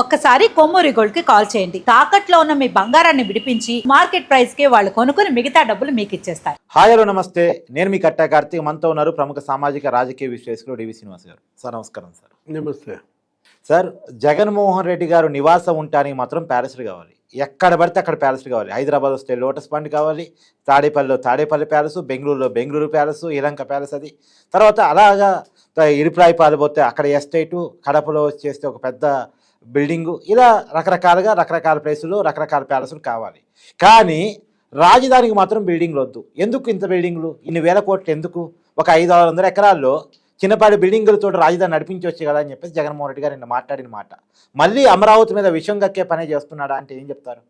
ఒక్కసారి కొమ్మూరి గోల్డ్కి కాల్ చేయండి. తాకట్లో ఉన్న మీ బంగారాన్ని విడిపించి మార్కెట్ ప్రైస్కి వాళ్ళు కొనుక్కుని మిగతా డబ్బులు మీకు ఇచ్చేస్తారు. హాయ్ హలో నమస్తే. నేను మీ కట్టా కార్తీక్. మనతో ఉన్నారు ప్రముఖ సామాజిక రాజకీయ విశ్లేషకులు డివి శ్రీనివాస్ గారు. సార్ నమస్కారం సార్. నమస్తే. సార్ జగన్మోహన్ రెడ్డి గారు నివాసం ఉండటానికి మాత్రం ప్యాలెస్లు కావాలి. ఎక్కడ పడితే అక్కడ ప్యాలెస్లు కావాలి. హైదరాబాద్ వస్తే లోటస్ పాండ్ కావాలి. తాడేపల్లిలో తాడేపల్లి ప్యాలెస్ బెంగళూరులో బెంగళూరు ప్యాలెస్ ఇలంక ప్యాలెస్ అది. తర్వాత అలాగా ఇరుప్రాయి పాలిపోతే అక్కడ ఎస్టేటు కడపలో వచ్చేస్తే ఒక పెద్ద బిల్డింగు. ఇలా రకరకాలుగా రకరకాల ప్లేసులు రకరకాల ప్యాలెస్లు కావాలి. కానీ రాజధానికి మాత్రం బిల్డింగ్లు వద్దు. ఎందుకు ఇంత బిల్డింగ్లు? ఇన్ని వేల కోట్లు ఎందుకు? ఒక ఐదు ఆరు వందల ఎకరాల్లో చిన్నపాటి బిల్డింగులతో రాజధాని నడిపించవచ్చు కదా అని చెప్పేసి జగన్మోహన్ రెడ్డి గారు నిన్న మాట్లాడిన మాట. మళ్ళీ అమరావతి మీద విషయం కక్కే పనే చేస్తున్నాడా అంటే ఏం చెప్తారు?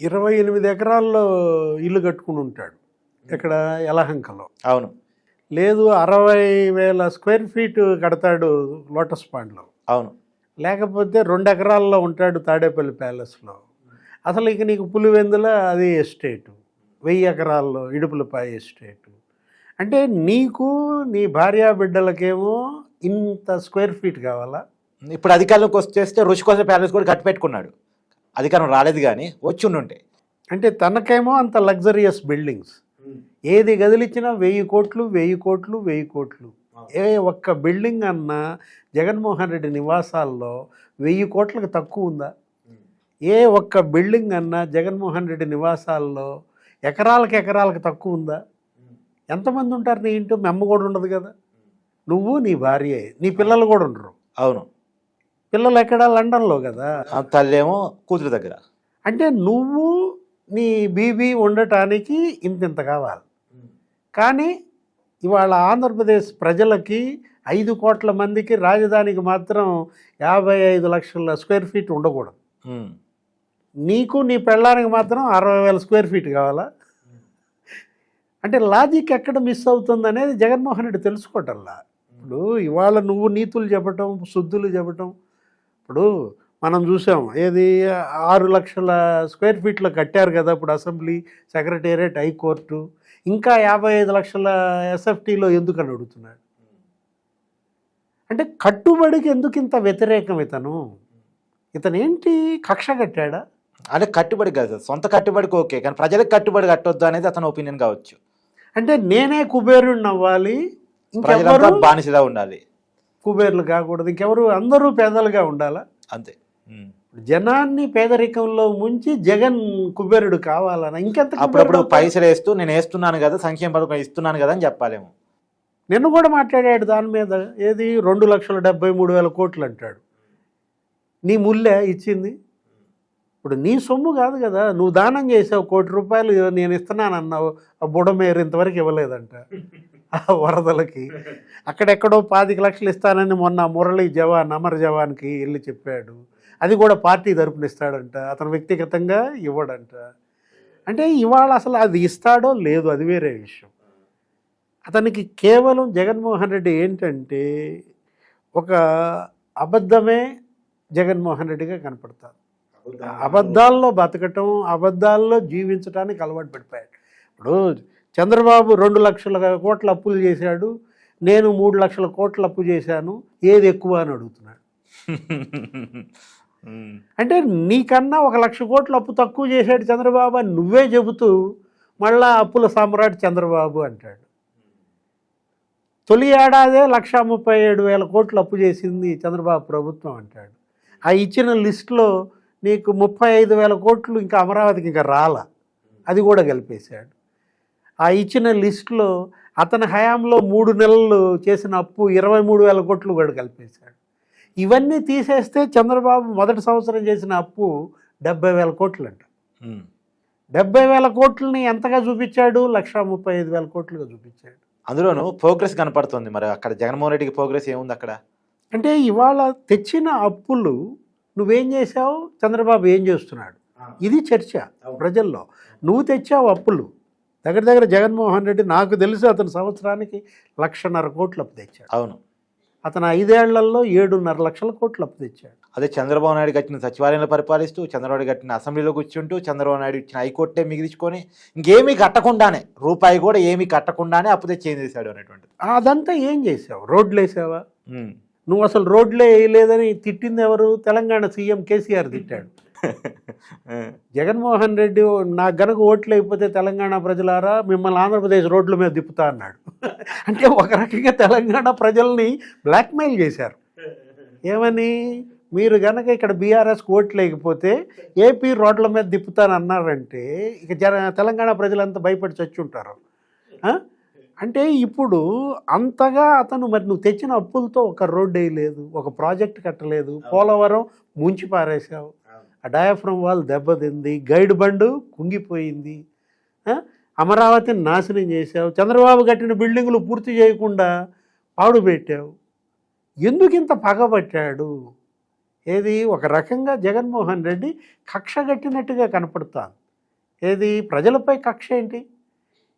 ఇరవై ఎనిమిది ఎకరాల్లో ఇల్లు కట్టుకుని ఉంటాడు. ఇక్కడ యలహంకలో. అవును. లేదు అరవై వేల స్క్వేర్ ఫీట్ కడతాడు లోటస్ పాండ్లో. అవును. లేకపోతే రెండు ఎకరాల్లో ఉంటాడు తాడేపల్లి ప్యాలెస్లో. అసలు ఇక నీకు పులివెందుల అది ఎస్టేటు. వెయ్యి ఎకరాల్లో ఇడుపులపాయ ఎస్టేటు. అంటే నీకు నీ భార్యా బిడ్డలకేమో ఇంత స్క్వేర్ ఫీట్ కావాలా? ఇప్పుడు అధికారంలోకి వచ్చేస్తే రుషికోస ప్యాలెస్ కూడా కట్టి పెట్టుకున్నాడు. అధికారం రాలేదు కానీ వచ్చి ఉండుంటే. అంటే తనకేమో అంత లగ్జరియస్ బిల్డింగ్స్. ఏది గదిలిచ్చినా వెయ్యి కోట్లు వెయ్యి కోట్లు వెయ్యి కోట్లు. ఏ ఒక్క బిల్డింగ్ అన్నా జగన్మోహన్ రెడ్డి నివాసాల్లో వెయ్యి కోట్లకు తక్కువ ఉందా? ఏ ఒక్క బిల్డింగ్ అన్నా జగన్మోహన్ రెడ్డి నివాసాల్లో ఎకరాలకు ఎకరాలకు తక్కువ ఉందా? ఎంతమంది ఉంటారు నీ ఇంట్లో మీ అమ్మ కూడా ఉండదు కదా. నువ్వు నీ భార్య నీ పిల్లలు కూడా ఉండరు. అవును. పిల్లలు ఎక్కడ? లండన్లో కదా. ఆ తల్లేమో కూతురు దగ్గర. అంటే నువ్వు నీ బీబీ ఉండటానికి ఇంతింత కావాలి. కానీ ఇవాళ ఆంధ్రప్రదేశ్ ప్రజలకి ఐదు కోట్ల మందికి రాజధానికి మాత్రం యాభై ఐదు లక్షల స్క్వేర్ ఫీట్ ఉండకూడదు. నీకు నీ పెళ్ళానికి మాత్రం అరవై వేల స్క్వేర్ ఫీట్ కావాలా? అంటే లాజిక్ ఎక్కడ మిస్ అవుతుంది అనేది జగన్మోహన్ రెడ్డి తెలుసుకోవటంలా. ఇప్పుడు ఇవాళ నువ్వు నీతులు చెప్పటం శుద్ధులు చెప్పటం. ఇప్పుడు మనం చూసాం. ఏది? ఆరు లక్షల స్క్వేర్ ఫీట్లో కట్టారు కదా ఇప్పుడు అసెంబ్లీ సెక్రటేరియట్ హైకోర్టు ఇంకా యాభై ఐదు లక్షల ఎస్ఎఫ్టీలో ఎందుకు అని అడుగుతున్నాడు అంటే కట్టుబడికి ఎందుకు ఇంత వ్యతిరేకం ఇతను? ఇతను ఏంటి కక్ష కట్టాడా? అంటే కట్టుబడి కాదు సొంత కట్టుబడికి ఓకే కానీ ప్రజలకు కట్టుబడి కట్టొద్దు అనేది అతని ఒపీనియన్ కావచ్చు. అంటే నేనే కుబేరుణ్ణి అవ్వాలి బానిసలా ఉండాలి. కుబేర్లు కాకూడదు. ఇంకెవరు అందరూ పేదలుగా ఉండాలా? అంతే. జనాన్ని పేదరికంలో ముంచి జగన్ కుబేరుడు కావాలన్న ఇంకెంత అప్పుడప్పుడు? పైసలు వేస్తూ నేను వేస్తున్నాను కదా సంక్షేమ పథకం ఇస్తున్నాను కదా అని చెప్పాలేమో. నిన్న కూడా మాట్లాడాడు దాని మీద ఏది? రెండు లక్షల డెబ్బై మూడు వేల కోట్లు అంటాడు. నీ ముల్లే ఇచ్చింది. ఇప్పుడు నీ సొమ్ము కాదు కదా నువ్వు దానం చేసావు కోటి రూపాయలు నేను ఇస్తున్నాను అన్నావు ఆ బుడమేరు ఇంతవరకు ఇవ్వలేదంట. ఆ వరదలకి. అక్కడెక్కడో పాతిక లక్షలు ఇస్తానని మొన్న మురళి జవాన్ అమర్ జవాన్కి వెళ్ళి చెప్పాడు. అది కూడా పార్టీ తరపున ఇస్తాడంట. అతను వ్యక్తిగతంగా ఇవ్వడంట. అంటే ఇవాళ అసలు అది ఇస్తాడో లేదు అది వేరే విషయం. అతనికి కేవలం జగన్మోహన్ రెడ్డి ఏంటంటే ఒక అబద్ధమే జగన్మోహన్ రెడ్డిగా కనపడతారు. అబద్ధాల్లో బతకటం అబద్ధాల్లో జీవించడానికి అలవాటు పడిపోయాడు. ఇప్పుడు చంద్రబాబు రెండు లక్షల కోట్ల అప్పులు చేశాడు నేను మూడు లక్షల కోట్ల అప్పు చేశాను ఏది ఎక్కువ అని అడుగుతున్నాడు. అంటే నీకన్నా ఒక లక్ష కోట్ల అప్పు తక్కువ చేశాడు చంద్రబాబు అని నువ్వే చెబుతూ మళ్ళా అప్పుల సామ్రాట్ చంద్రబాబు అంటాడు. తొలి ఏడాదే లక్ష ముప్పై ఏడు వేల కోట్లు అప్పు చేసింది చంద్రబాబు ప్రభుత్వం అంటాడు. ఆ ఇచ్చిన లిస్టులో నీకు ముప్పై ఐదు వేల కోట్లు ఇంకా అమరావతికి ఇంకా రాల. అది కూడా కలిపేశాడు ఆ ఇచ్చిన లిస్టులో అతని హయాంలో మూడు నెలలు చేసిన అప్పు ఇరవై మూడు వేల కోట్లు కూడా కలిపేశాడు. ఇవన్నీ తీసేస్తే చంద్రబాబు మొదటి సంవత్సరం చేసిన అప్పు డెబ్బై వేల కోట్లు అంట. డెబ్బై వేల కోట్లని ఎంతగా చూపించాడు? లక్ష ముప్పై ఐదు వేల కోట్లుగా చూపించాడు. అందులోనూ ప్రోగ్రెస్ కనపడుతుంది మరి. అక్కడ జగన్మోహన్ రెడ్డికి ప్రోగ్రెస్ ఏముంది అక్కడ? అంటే ఇవాళ తెచ్చిన అప్పులు నువ్వేం చేసావు చంద్రబాబు ఏం చేస్తున్నాడు? ఇది చర్చ ప్రజల్లో. నువ్వు తెచ్చావు అప్పులు. దగ్గర దగ్గర జగన్మోహన్ రెడ్డి నాకు తెలిసి అతను సంవత్సరానికి లక్షన్నర కోట్లు అప్పు తెచ్చాడు. అవును. అతను ఐదేళ్ళలో ఏడున్నర లక్షల కోట్లు అప్పు తెచ్చాడు. అదే చంద్రబాబు నాయుడు కట్టిన సచివాలయంలో పరిపాలిస్తూ చంద్రబాబు కట్టిన అసెంబ్లీలో కూర్చుంటూ చంద్రబాబు నాయుడు ఇచ్చిన హైకోర్టే మిగిల్చుకొని ఇంకేమీ కట్టకుండానే రూపాయి కూడా ఏమీ కట్టకుండానే అప్పు తెచ్చి ఏం చేశాడు అనేటువంటి అదంతా ఏం చేసావు? రోడ్లు వేసావా. నువ్వు అసలు రోడ్లే వేయలేదని తిట్టింది ఎవరు? తెలంగాణ సీఎం కేసీఆర్ తిట్టాడు. జగన్మోహన్ రెడ్డి నాకు గనక ఓట్లు అయిపోతే తెలంగాణ ప్రజలారా? మిమ్మల్ని ఆంధ్రప్రదేశ్ రోడ్ల మీద తిప్పుతా అన్నాడు. అంటే ఒక రకంగా తెలంగాణ ప్రజల్ని బ్లాక్మెయిల్ చేశారు. ఏమని? మీరు గనక ఇక్కడ బీఆర్ఎస్ ఓట్లు లేకపోతే ఏపీ రోడ్ల మీద తిప్పుతాను అన్నారంటే ఇక జన తెలంగాణ ప్రజలంతా భయపడి చచ్చుంటారు. అంటే ఇప్పుడు అంతగా అతను మరి నువ్వు తెచ్చిన అప్పులతో ఒక రోడ్డు వేయలేదు ఒక ప్రాజెక్ట్ కట్టలేదు పోలవరం ముంచి పారేశావు ఆ డయాఫ్రమ్ వాల్ దెబ్బతింది గైడ్ బండు కుంగిపోయింది. అమరావతిని నాశనం చేశావు చంద్రబాబు కట్టిన బిల్డింగులు పూర్తి చేయకుండా పాడు పెట్టావు. ఎందుకు ఇంత పగబట్టాడు ఏది ఒక రకంగా జగన్మోహన్ రెడ్డి కక్ష కట్టినట్టుగా కనపడుతాను. ఏది ప్రజలపై కక్ష ఏంటి?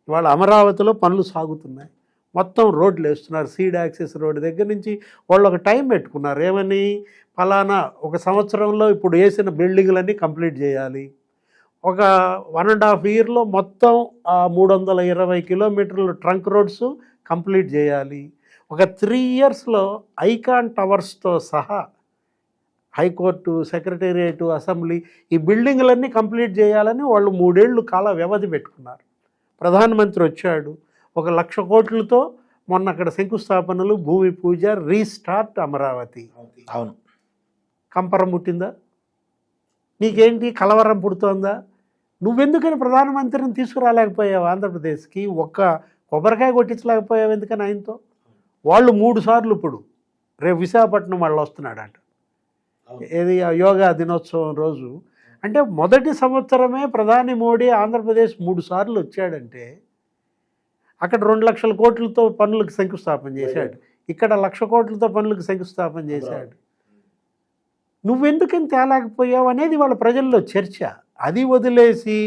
ఇవాళ అమరావతిలో పనులు సాగుతున్నాయి. మొత్తం రోడ్లు వేస్తున్నారు. సీడ్ యాక్సెస్ రోడ్ దగ్గర నుంచి వాళ్ళు ఒక టైం పెట్టుకున్నారు. ఏమని? ఫలానా ఒక సంవత్సరంలో ఇప్పుడు వేసిన బిల్డింగ్లన్నీ కంప్లీట్ చేయాలి. ఒక వన్ అండ్ హాఫ్ ఇయర్లో మొత్తం మూడు వందల ఇరవై కిలోమీటర్లు ట్రంక్ రోడ్స్ కంప్లీట్ చేయాలి. ఒక త్రీ ఇయర్స్లో ఐకాన్ టవర్స్తో సహా హైకోర్టు సెక్రటేరియట్ అసెంబ్లీ ఈ బిల్డింగ్లన్నీ కంప్లీట్ చేయాలని వాళ్ళు మూడేళ్ళు కాల వ్యవధి పెట్టుకున్నారు. ప్రధానమంత్రి వచ్చాడు. ఒక లక్ష కోట్లతో మొన్న అక్కడ శంకుస్థాపనలు భూమి పూజ రీస్టార్ట్ అమరావతి. అవును. కంపరం పుట్టిందా? నీకేంటి? కలవరం పుడుతోందా? నువ్వెందుకని ప్రధానమంత్రిని తీసుకురాలేకపోయావు ఆంధ్రప్రదేశ్కి? ఒక్క కొబ్బరికాయ కొట్టించలేకపోయావు ఎందుకని ఆయనతో? వాళ్ళు మూడు సార్లు ఇప్పుడు. రేపు విశాఖపట్నం వాళ్ళు వస్తున్నాడంట. ఏది? ఆ యోగా దినోత్సవం రోజు. అంటే మొదటి సంవత్సరమే ప్రధాని మోడీ ఆంధ్రప్రదేశ్ మూడు సార్లు వచ్చాడంటే అక్కడ రెండు లక్షల కోట్లతో పనులకు శంకుస్థాపన చేశాడు. ఇక్కడ లక్ష కోట్లతో పనులకు శంకుస్థాపన చేశాడు. నువ్వెందుకని తేలేకపోయావు అనేది వాళ్ళ ప్రజల్లో చర్చ. అది వదిలేసి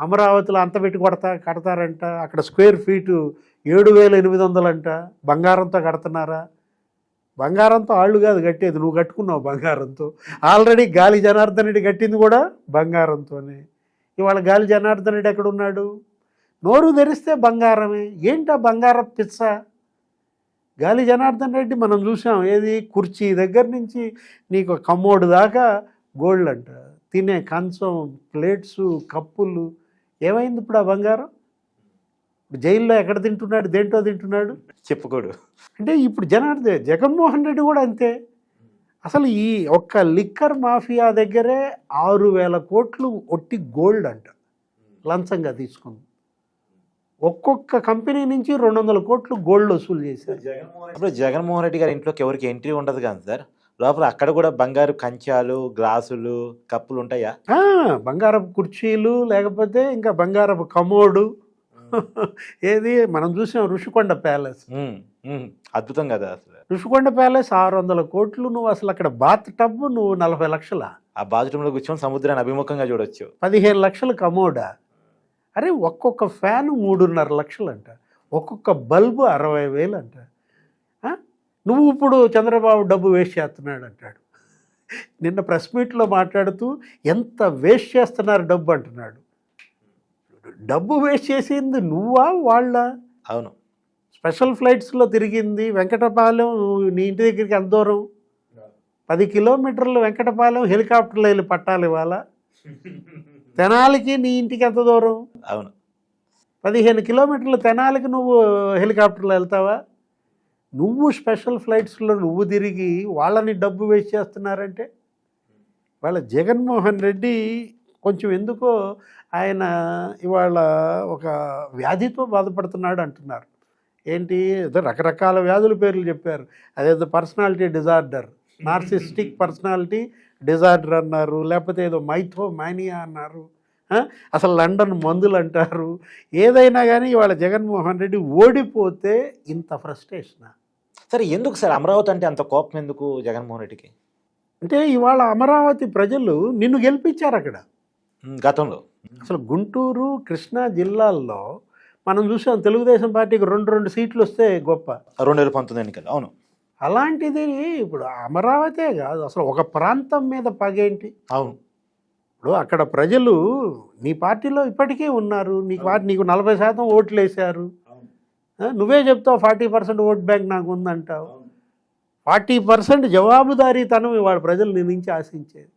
అమరావతిలో అంత పెట్టి కొడతా కడతారంట. అక్కడ స్క్వేర్ ఫీటు ఏడు వేల ఎనిమిది వందలంట బంగారంతో కడుతున్నారా? బంగారంతో ఆళ్ళు కాదు కట్టేది. నువ్వు కట్టుకున్నావు బంగారంతో. ఆల్రెడీ గాలి జనార్దన్ రెడ్డి కట్టింది కూడా బంగారంతోనే. ఇవాళ గాలి జనార్దన్ రెడ్డి ఎక్కడున్నాడు? నోరు తెరిస్తే బంగారమే. ఏంటా బంగారం పిచ్చ? గాలి జనార్దన్ రెడ్డి మనం చూసాం ఏది? కుర్చీ దగ్గర నుంచి నీకు కమ్మోడు దాకా గోల్డ్ అంట తినే కంచం ప్లేట్స్ కప్పులు. ఏమైంది ఇప్పుడు ఆ బంగారం? ఇప్పుడు జైల్లో ఎక్కడ తింటున్నాడు? దేంట్లో తింటున్నాడు? చెప్పుకోడు. అంటే ఇప్పుడు జనార్దన్ జగన్మోహన్ రెడ్డి కూడా అంతే. అసలు ఈ ఒక్క లిక్కర్ మాఫియా దగ్గరే ఆరు వేల కోట్లు ఒట్టి గోల్డ్ అంట. లంచంగా తీసుకుంది. ఒక్కొక్క కంపెనీ నుంచి రెండు వందల కోట్లు గోల్డ్ వసూలు చేశారు. ఇప్పుడు జగన్మోహన్ రెడ్డి గారి ఇంట్లోకి ఎవరికి ఎంట్రీ ఉండదు కదా సార్? లోపల అక్కడ కూడా బంగారు కంచాలు గ్లాసులు కప్పులు ఉంటాయా? బంగారపు కుర్చీలు లేకపోతే ఇంకా బంగారపు కమోడు. ఏది? మనం చూసాం ఋషికొండ ప్యాలెస్. అద్భుతం కదా అసలు. ఋషికొండ ప్యాలెస్ ఆరు వందల కోట్లు. నువ్వు అసలు అక్కడ బాత్ టబ్ నువ్వు నలభై లక్షల? ఆ బాత్రూంలో కూర్చొని సముద్రాన్ని అభిముఖంగా చూడొచ్చు. పదిహేను లక్షలు కమోడా? అరే ఒక్కొక్క ఫ్యాన్ మూడున్నర లక్షలు అంట ఒక్కొక్క బల్బు అరవై వేలు అంట? నువ్వు ఇప్పుడు చంద్రబాబు డబ్బు వేస్ట్ చేస్తున్నాడు అంటాడు నిన్న ప్రెస్ మీట్లో మాట్లాడుతూ ఎంత వేస్ట్ చేస్తున్నారు డబ్బు? అంటున్నాడు. డబ్బు వేస్ట్ చేసింది నువ్వా వాళ్ళ? అవును. స్పెషల్ ఫ్లైట్స్లో తిరిగింది వెంకటపాలెం నీ ఇంటి దగ్గరికి ఎంత దూరం? పది కిలోమీటర్లు వెంకటపాలెం హెలికాప్టర్లో వెళ్ళి పట్టాలి ఇవాళ. తెనాలికి నీ ఇంటికి ఎంత దూరం? అవును. పదిహేను కిలోమీటర్లు తెనాలికి నువ్వు హెలికాప్టర్లో వెళ్తావా? నువ్వు స్పెషల్ ఫ్లైట్స్లో నువ్వు తిరిగి వాళ్ళని డబ్బు వేస్ట్ చేస్తున్నారంటే? వాళ్ళ జగన్మోహన్ రెడ్డి కొంచెం ఎందుకో ఆయన ఇవాళ ఒక వ్యాధితో బాధపడుతున్నాడు అంటున్నారు. ఏంటి? ఏదో రకరకాల వ్యాధుల పేర్లు చెప్పారు. అదేదో personality disorder narcissistic personality disorder అన్నారు లేకపోతే ఏదో మైథో మానియా అన్నారు? అసలు లండన్ మందులు అంటారు. ఏదైనా కానీ ఇవాళ జగన్మోహన్ రెడ్డి ఓడిపోతే ఇంత ఫ్రస్ట్రేషన్? సరే ఎందుకు సార్? అమరావతి అంటే అంత కోపం ఎందుకు జగన్మోహన్ రెడ్డికి? అంటే ఇవాళ అమరావతి ప్రజలు నిన్ను గెలిపించారు అక్కడ. గతంలో. అసలు గుంటూరు కృష్ణా జిల్లాల్లో మనం చూసాం తెలుగుదేశం పార్టీకి రెండు రెండు సీట్లు వస్తే గొప్ప. రెండు వేల పంతొమ్మిది ఎన్నికలు అవును. అలాంటిది ఇప్పుడు అమరావతే కాదు అసలు ఒక ప్రాంతం మీద పగేంటి? అవును. ఇప్పుడు అక్కడ ప్రజలు నీ పార్టీలో ఇప్పటికీ ఉన్నారు నీకు నీకు నలభై శాతం ఓట్లు వేశారు ఆ, నువ్వే చెప్తావు ఫార్టీ పర్సెంట్ ఓట్ బ్యాంక్ నాకు ఉందంటావు. ఫార్టీ పర్సెంట్ జవాబుదారీతనం ఇవాళ ప్రజలు నీ నుంచి ఆశించేది.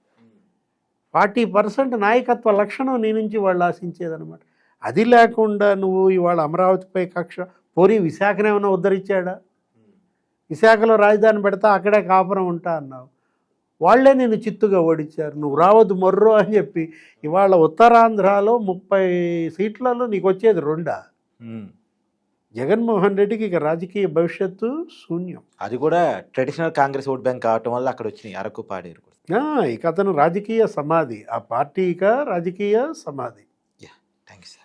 ఫార్టీ పర్సెంట్ నాయకత్వ లక్షణం నీ నుంచి వాళ్ళు ఆశించేది అనమాట అది లేకుండా నువ్వు ఇవాళ అమరావతిపై కక్ష పోనీ విశాఖనేమైనా ఉద్ధరించాడా? విశాఖలో రాజధాని పెడతా అక్కడే కాపురం ఉంటా అన్నావు. వాళ్ళే నేను చిత్తుగా ఓడించారు. నువ్వు రావద్దు మొర్రో అని చెప్పి ఇవాళ ఉత్తరాంధ్రలో ముప్పై సీట్లలో నీకు వచ్చేది రెండా. జగన్మోహన్ రెడ్డికి ఇక రాజకీయ భవిష్యత్తు శూన్యం. అది కూడా ట్రెడిషనల్ కాంగ్రెస్ ఓట్ బ్యాంక్ కావటం వల్ల అక్కడ వచ్చినాయి అరకు పాడేరు ఇక అతను రాజకీయ సమాధి. ఆ పార్టీ ఇక రాజకీయ సమాధి. Thank you sir.